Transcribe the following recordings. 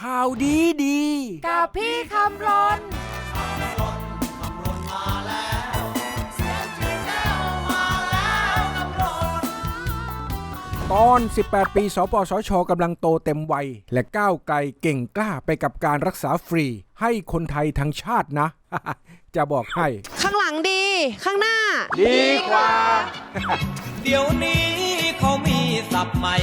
ข่าวดีดี กับพี่คำรนตอน 18 ปี สปสชกำลังโตเต็มวัย และก้าวไกลเก่งกล้าไปกับการรักษาฟรี ให้คนไทยทั้งชาตินะ จะบอกให้ ข้างหลังดี ข้างหน้า ดีกว่า เดี๋ยวนี้เขามี ศัพท์ใหม่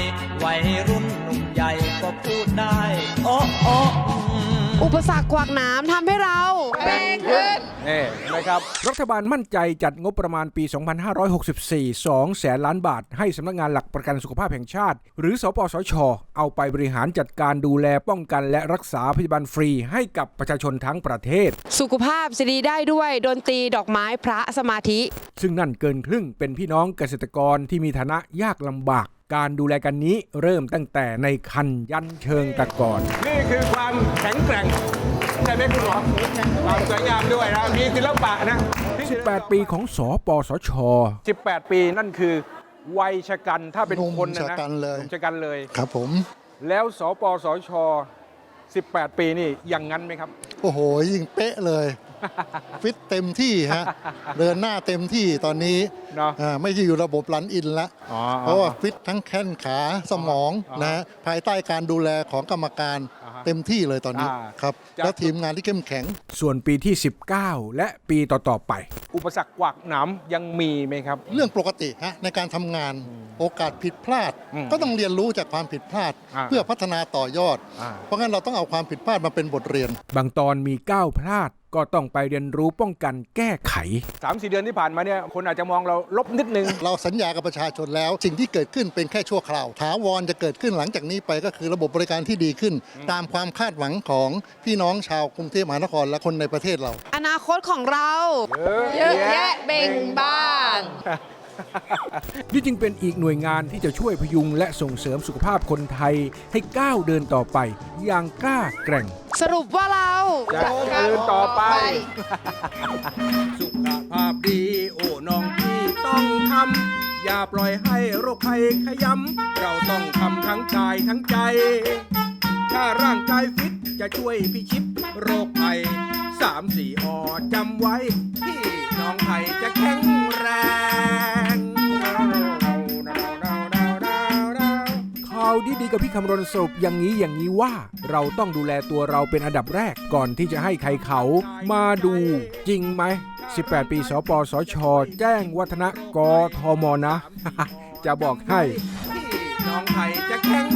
วัยรุ่นหนุ่มใหญ่ก็พูดได้โอ้โอ้อืมอุปสรรคกวากหน้ำทำให้เราแรงขึ้นนี่นะครับรัฐบาลมั่นใจจัดงบประมาณปี 2564 2แสนล้านบาท ให้สำนักงานหลักประกันสุขภาพแห่งชาติ หรือสปสช เอาไปบริหารจัดการดูแลป้องกันและรักษาพยาบาลฟรีให้กับประชาชนทั้งประเทศ สุขภาพสิดีได้ด้วยดนตรีดอกไม้พระสมาธิ ซึ่งนั่นเกินครึ่งเป็นพี่น้องเกษตรกรที่มีฐานะยากลำบาก การดูแลกันนี้เริ่มตั้งแต่ในคันยันเชิงตะกอน นี่คือความแข็งแกร่งใช่ไหมคุณหมอความสวยงามด้วยนะมีศิลปะนะ 18 ปีของสปสช 18 ปีนั่นคือวัยชะกันถ้าเป็นหนุ่มคนนะชะนะกันเลยหนุ่มชะกันเลย ครับผม แล้วสปสช 18 ปีนี่อย่างนั้นไหมครับ โอ้โห ยิ่งเป๊ะเลย ฟิตเต็มที่ฮะ เดินหน้าเต็มที่ตอนนี้เนาะ อ่าไม่ใช่อยู่ระบบรันอินละอ๋อ เพราะว่าฟิตทั้งแข้งขาสมองอ๋อนะฮะภายใต้การดูแลของกรรมการอ่าฮะเต็มที่เลยตอนนี้อ่าครับจากแล้วทีมงานที่เข้มแข็ง ส่วนปีที่ 19 และปีต่อ ๆ ไป อุปสรรคกวักหนามยังมีไหมครับ เรื่องปกติฮะในการทำงานโอกาสผิดพลาด อืมก็ต้องเรียนรู้จากความผิดพลาด อ่าเพื่อพัฒนาต่อยอด อ่า เพราะงั้นเราต้องเอาความผิดพลาดมาเป็นบทเรียน บางตอนมีก้าวพลาด ก็ต้องไปเรียนรู้ป้องกันแก้ไข 3-4 เดือนที่ผ่านมาเนี่ยคนอาจจะมองเราลบนิดนึง เราสัญญากับประชาชนแล้ว สิ่งที่เกิดขึ้นเป็นแค่ชั่วคราวถาวรจะเกิดขึ้นหลังจากนี้ไปก็คือระบบบริการที่ดีขึ้น ตามความคาดหวังของพี่น้องชาวกรุงเทพมหานครและคนในประเทศเรา อนาคตของเรา เยอะแยะเบ่งบาน นี่จึงเป็นอีกหน่วยงานที่จะช่วยพยุงและส่งเสริมสุขภาพคนไทยให้ก้าวเดินต่อไป อย่างกล้าแกร่ง สรุปว่าเราจะเดินต่อไป สุขภาพดีโอ้น้องพี่ต้องทำอย่าปล่อยให้โรคภัยขยำเราต้องทำทั้งกายทั้งใจ ถ้าร่างกายฟิตจะช่วยพิชิตโรคภัยสามสี่อจำไว้ที่น้องไทยจะแข็ง ดีๆกับพี่คำรณสรุปอย่างนี้อย่างนี้ว่า เราต้องดูแลตัวเราเป็นอันดับแรกก่อนที่จะให้ใครเขามาดูจริงไหม 18 ปีสปสช แจ้งวัฒนะกทมนะ จะบอกให้ น้องไทยจะแข็ง